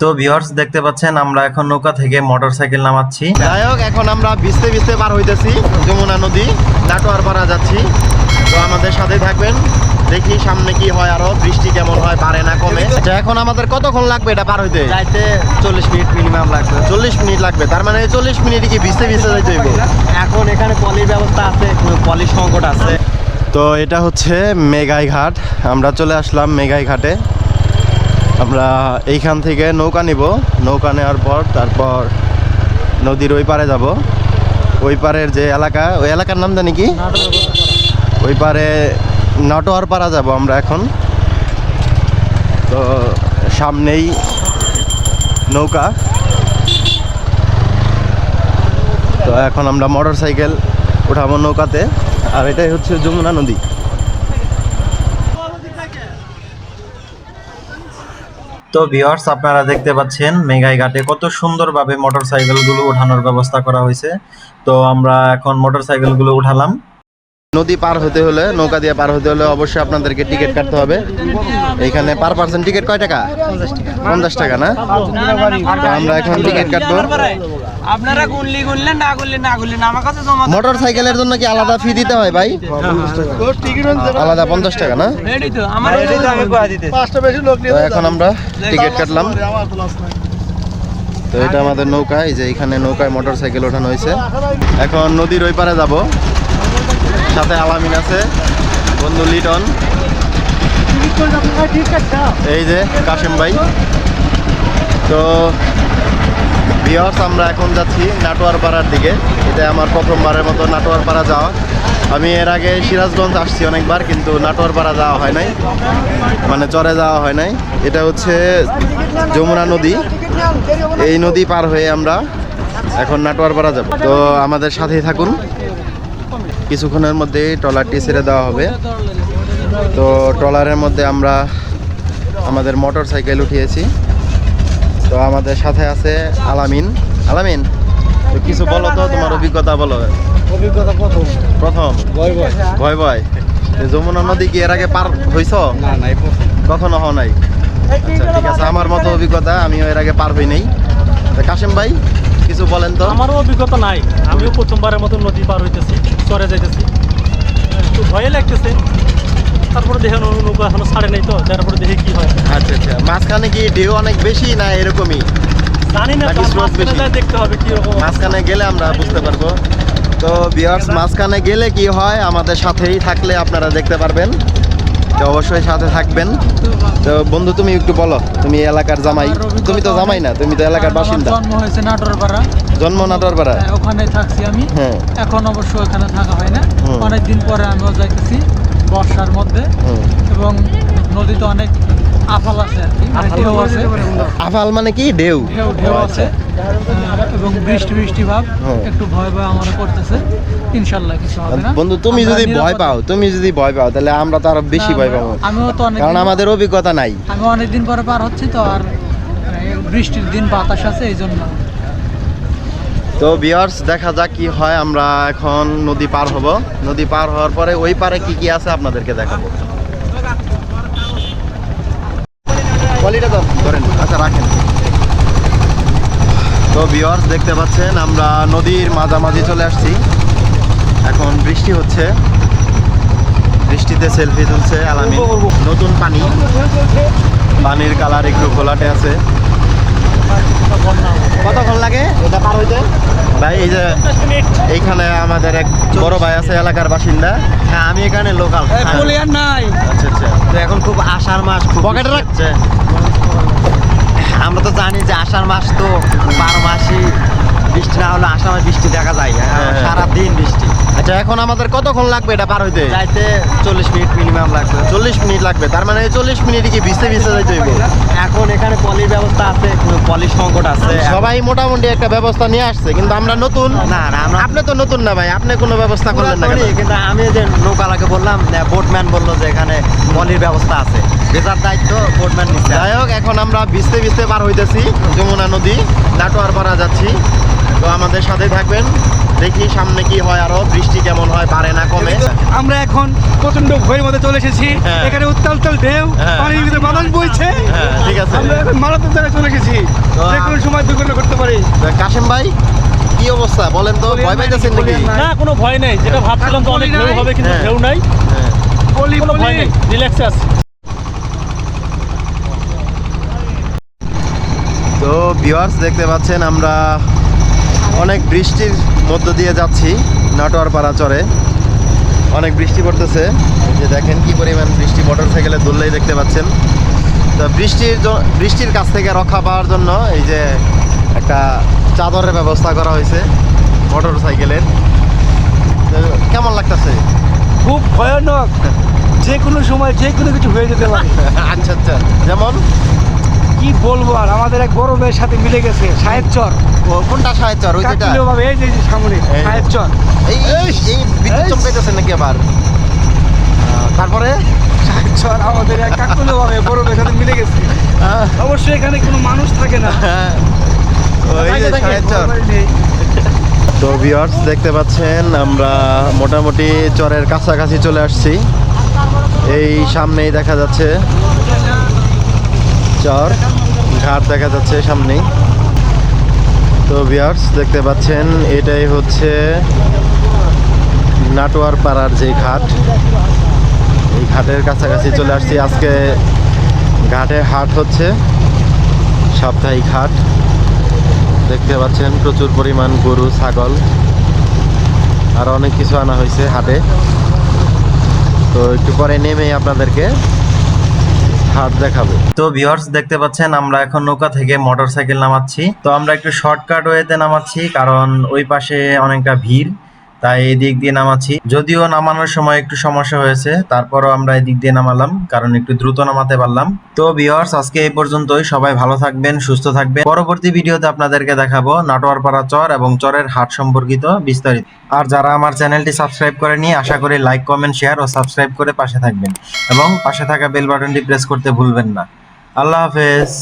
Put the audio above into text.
তো ভিউয়ার্স দেখতে পাচ্ছেন আমরা এখন নৌকা থেকে মোটরসাইকেল নামাচ্ছি। যাই হোক এখন আমরা ভিজতে ভিজতে পার হইতেছি যমুনা নদী নাটোয়ার পাড়া যাচ্ছি। তো আমাদের সাথে থাকবেন দেখি সামনে কি হয় আরও বৃষ্টি কেমন হয় পারে না কমে। আচ্ছা এখন আমাদের কতক্ষণ লাগবে এটা পার হইতে? যাইতে চল্লিশ মিনিট মিনিমাম লাগবে। চল্লিশ মিনিট লাগবে তার মানে চল্লিশ মিনিট কি ভিজতে ভিজতে যাইতে হইব? এখন এখানে পলির ব্যবস্থা আছে পলির সংকট আছে। তো এটা হচ্ছে মেঘাই ঘাট আমরা চলে আসলাম মেঘাই ঘাটে আমরা এইখান থেকে নৌকা নিব। নৌকা নেওয়ার পর তারপর নদীর ওই পারে যাব। ওই পারের যে এলাকা, ওই এলাকার নাম জানি কি? ওই পারে নটোয়ার পাড়া যাব আমরা এখন। তো সামনেই নৌকা। তো এখন আমরা মোটর সাইকেল উঠাবো নৌকাতে। আর এটাই হচ্ছে যমুনা নদী। তো ভিউয়ার্স আপনারা দেখতে পাচ্ছেন মেঘাই ঘাটে কত সুন্দরভাবে মোটরসাইকেলগুলো ওঠানোর ব্যবস্থা করা হয়েছে। তো আমরা এখন মোটরসাইকেলগুলো উঠালাম। নদী পার হতে হলে নৌকা দিয়ে পার হতে হলে অবশ্যই আপনাদেরকে টিকিট কাটতে হবে। এখানে পার পার্সন টিকিট কয় টাকা? পঞ্চাশ টাকা না? তো আমরা এখন টিকিট কাটবো। আপনারা গুনলি গুনলেন না গুনলেন না গুনলেন আমার কাছে জমা মোটর সাইকেলের জন্য কি আলাদা ফি দিতে হয় ভাই? আলাদা পঞ্চাশ টাকা না? তো এখন আমরা টিকিট কাটলাম। তো এটা আমাদের নৌকা এই যে এখানে নৌকায় মোটর সাইকেল ওঠানো হয়েছে। এখন নদীর ওই পারে যাব। সাথে আলামিন আছে, বন্ধু লিটন। এই যে কাশেম ভাই। তো বিহার্স আমরা এখন যাচ্ছি নাটোয়ার পাড়ার দিকে। এটা আমার প্রথমবারের মতো নাটোয়ার পাড়া যাওয়া। আমি এর আগে সিরাজগঞ্জ আসছি অনেকবার, কিন্তু নাটোয়ার পাড়া যাওয়া হয় নাই। মানে চরে যাওয়া হয় নাই। এটা হচ্ছে যমুনা নদী। এই নদী পার হয়ে আমরা এখন নাটোয়ার পাড়া যাব। তো আমাদের সাথেই থাকুন। কিছুক্ষণের মধ্যেই ট্রলারটি ছেড়ে দেওয়া হবে। তো ট্রলারের মধ্যে আমরা আমাদের মোটর সাইকেল উঠিয়েছি। তো আমাদের সাথে আছে আলামিন। আলামিন তো কিছু বলো তো তোমার অভিজ্ঞতা বলো। অভিজ্ঞতা প্রথম। প্রথম? ভয় ভয়। ভয় ভয়? যমুনা নদী কি এর আগে পার হইছ? না নাই কখনো হও নাই? আচ্ছা ঠিক আছে আমার মতো অভিজ্ঞতা আমিও এর আগে পার হই নাই। তো কাশেম ভাই কিছু বলেন তো। আমারও অভিজ্ঞতা নাই। আমিও প্রথমবারের মতো নদী পার হইতেছি। চরে যাইতেছি। একটু ভয়ে লাগতেছে। তারপরে দেখে নৌ- নৌকা এখনও ছাড়ে নাই তো তারপরে দেখে কি হয়। আচ্ছা আচ্ছা। মাঝখানে কি ঢেউ অনেক বেশি না এরকমই? জানি না দেখতে হবে কি রকম মাঝখানে গেলে আমরা বুঝতে পারব। তো বিয়ার্স মাঝখানে গেলে কি হয় আমাদের সাথেই থাকলে আপনারা দেখতে পারবেন। তো অবশ্যই সাথে থাকবেন। তো বন্ধু তুমি একটু বলো তুমি এলাকার জামাই। তুমি তো জামাই না তুমি তো এলাকার বাসিন্দা। জন্ম হয়েছে নাটোরপাড়া। জন্ম নাটোরপাড়া? হ্যাঁ, ওখানে থাকছি আমি। হ্যাঁ। এখন অবশ্য এখানে থাকা হয় না। অনেক দিন পরে আমিও যাইতেছি বর্ষার মধ্যে। এবং নদীতে অনেক আফাল আছে আর কি মানে ঢেউ আছে। আফাল মানে কি? ঢেউ। ঢেউ ঢেউ আছে। এবং বৃষ্টি বৃষ্টি ভাব একটু ভয় ভয় আমার করতেছে ইনশাল্লাহ কিছু হবে না। বন্ধু তুমি যদি ভয় পাও তুমি যদি ভয় পাও তাহলে আমরা তো আরও বেশি ভয় পাবো। আমিও তো অনেক কারণ আমাদের অভিজ্ঞতা নাই। আমি অনেকদিন পরে পার হচ্ছি তো আর বৃষ্টির দিন বাতাস আছে এই জন্য। তো বিয়ার্স দেখা যাক কি হয় আমরা এখন নদী পার হব। নদী পার হওয়ার পরে ওই পারে কি কি আছে আপনাদেরকে দেখাবো। ধরেন আচ্ছা রাখেন। তো বিয়ার্স দেখতে পাচ্ছেন আমরা নদীর মাঝামাঝি চলে আসছি। বৃষ্টি হচ্ছে। বৃষ্টিতে সেলফি তুলছে আলামিন। নতুন পানি। পানির কালার একটু ঘোলাটে আছে। কতক্ষণ লাগে? এটা পার হইতে? ভাই এই যে এইখানে আমাদের এক বড় ভাই আছে এলাকার বাসিন্দা। হ্যাঁ আমি এখানে লোকাল নাই। আচ্ছা আচ্ছা। তো এখন খুব আষাঢ় মাস খুব পকেটে। আমরা তো জানি যে আষাঢ় মাস তো বারো মাসই। বৃষ্টি না হলে মাস বৃষ্টি দেখা যায়। হ্যাঁ। সারাদিন বৃষ্টি। আচ্ছা এখন আমাদের কতক্ষণ লাগবে এটা পার হইতে? যাইতে চল্লিশ মিনিট মিনিমাম লাগবে। চল্লিশ মিনিট লাগবে তার মানে চল্লিশ মিনিটে কি ভিজতে ভিজতে যাইতে হইব? এখন এখানে পলির ব্যবস্থা আছে পলির সংকট আছে। সবাই মোটামুটি একটা ব্যবস্থা নিয়ে আসছে কিন্তু আমরা নতুন? না না আমরা আপনি তো নতুন না ভাই আপনি কোনো ব্যবস্থা করলেন না কিন্তু আমি যে নৌকালাকে বললাম বোটম্যান বলল যে এখানে পলির ব্যবস্থা আছে। বেজার দায়িত্ব বোটম্যান নিচ্ছে যাই হোক এখন আমরা ভিজতে ভিজতে পার হইতেছি যমুনা নদী নাটোয়ার পাড়া যাচ্ছি। তো আমাদের সাথেই থাকবেন। দেখি সামনে কি হয় আরও বৃষ্টি কেমন হয় বাড়ে না কমে। আমরা এখন প্রচণ্ড ভয়ের মধ্যে চলে এসেছি। হ্যাঁ। এখানে উত্তাল উত্তাল ঢেউ হ্যাঁ। পানির ভিতরে বাতাস বইছে। হ্যাঁ ঠিক আছে। আমরা এখন মারাত্মক জায়গায় চলে গেছি যে কোনো সময় দুর্ঘটনা করতে পারি। কাশেম ভাই কি অবস্থা? বলেন তো ভয় পাইতেছেন নাকি? না কোনো ভয় নেই। যেটা ভাবছিলাম তো অনেক ঢেউ হবে কিন্তু। ঢেউ নাই। বলি কোনো ভয় বলি। নেই। রিল্যাক্সে আছি। তো ভিউয়ার্স দেখতে পাচ্ছেন আমরা অনেক বৃষ্টির মধ্য দিয়ে যাচ্ছি নাটোয়ার পাড়া চরে। অনেক বৃষ্টি পড়তেছে। যে দেখেন কি পরিমাণ বৃষ্টি মোটর সাইকেলে দুললেই দেখতে পাচ্ছেন। তো বৃষ্টির বৃষ্টির কাছ থেকে রক্ষা পাওয়ার জন্য এই যে একটা চাদরের ব্যবস্থা করা হয়েছে মোটর সাইকেলের তো কেমন লাগতেছে? খুব ভয়ানক। যে কোনো সময় যে কোনো কিছু হয়ে যেতে পারে। আচ্ছা আচ্ছা। যেমন? কি বলব আর? আমাদের এক বড় মেয়ের সাথে মিলে গেছে সাহেব চর। ও, কোনটা সাহায্য ওই যেটা ভাবে এই যে সামনে সাহেব চর। এই এই- বিদ্যুৎ এই। চমকাইতেছেন নাকি আবার? তারপরে? সাহেব চর আমাদের এক কাকতালীয় ভাবে বড় মেয়ের সাথে মিলে গেছে। অবশ্যই এখানে কোনো মানুষ থাকে না। হ্যাঁ, ওই যে সাহেব চর। তো ভিউয়ার্স দেখতে পাচ্ছেন আমরা মোটামুটি চরের কাছাকাছি চলে আসছি। এই সামনেই দেখা যাচ্ছে। চর, ঘাট দেখা যাচ্ছে সামনেই। তো ভিউয়ার্স দেখতে পাচ্ছেন, এটাই হচ্ছে নাটোয়ার পাড়ার যে ঘাট। এই ঘাটের কাছাকাছি চলে আসছি। আজকে ঘাটে হাট হচ্ছে, সাপ্তাহিক হাট। দেখতে পাচ্ছেন, প্রচুর পরিমাণ গরু, ছাগল, আর অনেক কিছু আনা হয়েছে হাটে। তো একটু পরে নেমে আপনাদেরকে হাট দেখাবো। তো ভিউয়ার্স দেখতে পাচ্ছেন, আমরা এখন নৌকা থেকে মোটরসাইকেল নামাচ্ছি। তো আমরা একটু শর্টকাট ওয়েতে নামাচ্ছি, কারণ ওই পাশে অনেকটা ভিড়। তাই এই দিক দিয়ে নামাচ্ছি। যদিও নামানোর সময় একটু সমস্যা হয়েছে, তারপরও আমরা এই দিক দিয়ে নামালাম, কারণ একটু দ্রুত নামাতে পারলাম। তো ভিউয়ার্স আজকে এই পর্যন্তই। সবাই ভালো থাকবেন, সুস্থ থাকবেন। পরবর্তী ভিডিওতে আপনাদেরকে দেখাবো নাটোয়ারপাড়া চর এবং চরের হাট সম্পর্কিত বিস্তারিত। আর যারা আমার চ্যানেলটি সাবস্ক্রাইব করেনি আশা করি লাইক, কমেন্ট, শেয়ার ও সাবস্ক্রাইব করে পাশে থাকবেন। এবং পাশে থাকা বেল বাটনটি প্রেস করতে ভুলবেন না। আল্লাহ হাফেজ।